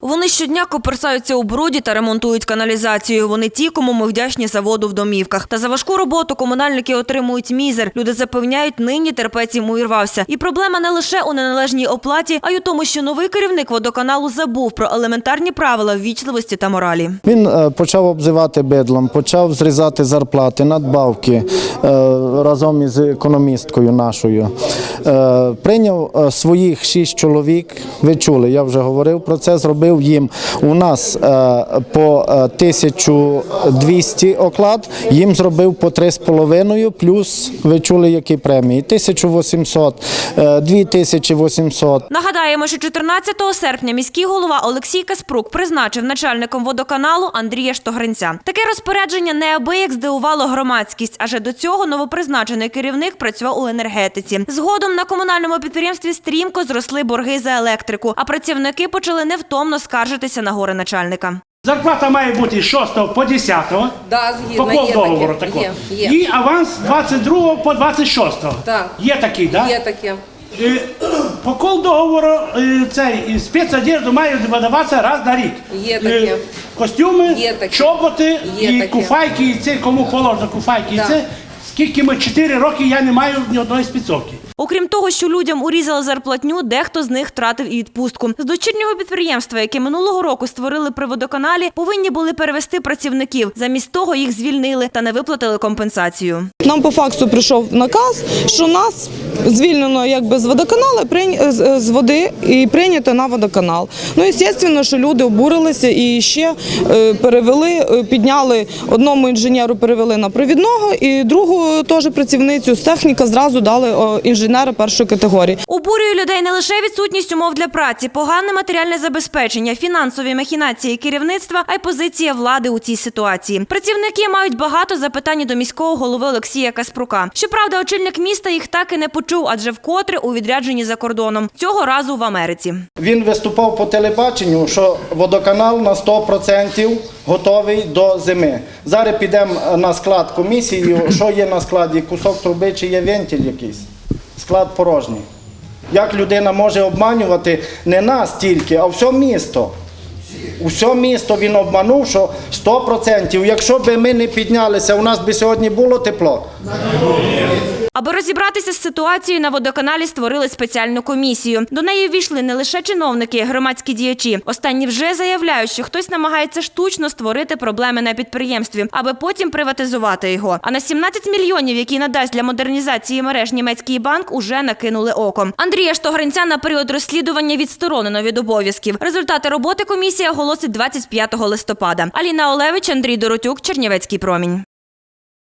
Вони щодня коперсаються у бруді та ремонтують каналізацію. Вони ті, кому ми вдячні за воду в домівках. Та за важку роботу комунальники отримують мізер. Люди запевняють, нині терпець йому увірвався. І проблема не лише у неналежній оплаті, а й у тому, що новий керівник водоканалу забув про елементарні правила ввічливості та моралі. Він е, почав обзивати бидлом, почав зрізати зарплати, надбавки е, разом із економісткою нашою. Е, Прийняв своїх шість чоловік. Ви чули, я вже говорив про це. Зробив їм у нас е, по е, 1200 оклад, їм зробив по 3,5, плюс ви чули, які премії. 1800, е, 2800. Нагадаємо, що 14 серпня міський голова Олексій Каспрук призначив начальником водоканалу Андрія Штогринця. Таке розпорядження неабияк здивувало громадськість, адже до цього новопризначений керівник працював у енергетиці. Згодом на комунальному підприємстві стрімко зросли борги за електрику, а працівники почали невтомно скаржитися на горе начальника. Зарплата має бути з 6 по 10, Да, по згідно, є договору таке. такого. Є, є. І аванс 22 по 26. Так. Є такий, так? Є таке. Е, По кол договору е, цей спецодежду має видаватися раз на рік. Є таке. Е, Костюми, Є таке. чоботи Є і таке. куфайки, і це кому положено куфайки. І це скільки ми 4 роки я не маю ні одної спецовки. Окрім того, що людям урізали зарплатню, дехто з них втратив і відпустку. З дочірнього підприємства, яке минулого року створили при водоканалі, повинні були перевести працівників. Замість того їх звільнили та не виплатили компенсацію. Нам по факсу прийшов наказ, що нас звільнено якби з водоканалу, прийня- з- води і прийнято на водоканал. Ну, і звісно, що люди обурилися і ще е, перевели, е, підняли одному інженеру, перевели на провідного, і другу теж працівницю з техніка зразу дали о, інженера першої категорії. Обурює людей не лише відсутність умов для праці, погане матеріальне забезпечення, фінансові махінації керівництва, а й позиція влади у цій ситуації. Працівники мають багато запитань до міського голови Олексія Каспрука. Щоправда, очільник міста їх так і не почув, адже вкотре у відрядженні за кордоном цього разу в Америці. Він виступав по телебаченню, що водоканал на 100% готовий до зими. Зараз підемо на склад комісії, що є на складі, кусок труби чи є вентиль якийсь. Склад порожній. Як людина може обманювати не нас тільки, а все місто. Усе місто він обманув, що 100%. Якщо б ми не піднялися, у нас би сьогодні було тепло. Аби розібратися з ситуацією, на водоканалі створили спеціальну комісію. До неї ввійшли не лише чиновники, громадські діячі. Останні вже заявляють, що хтось намагається штучно створити проблеми на підприємстві, аби потім приватизувати його. А на 17 мільйонів, які надасть для модернізації мереж німецький банк, уже накинули оком. Андрія Штогринця на період розслідування відсторонено від обов'язків. Результати роботи комісія оголосить 25 листопада. Аліна Олевич, Андрій Доротюк, Чернівецький промінь.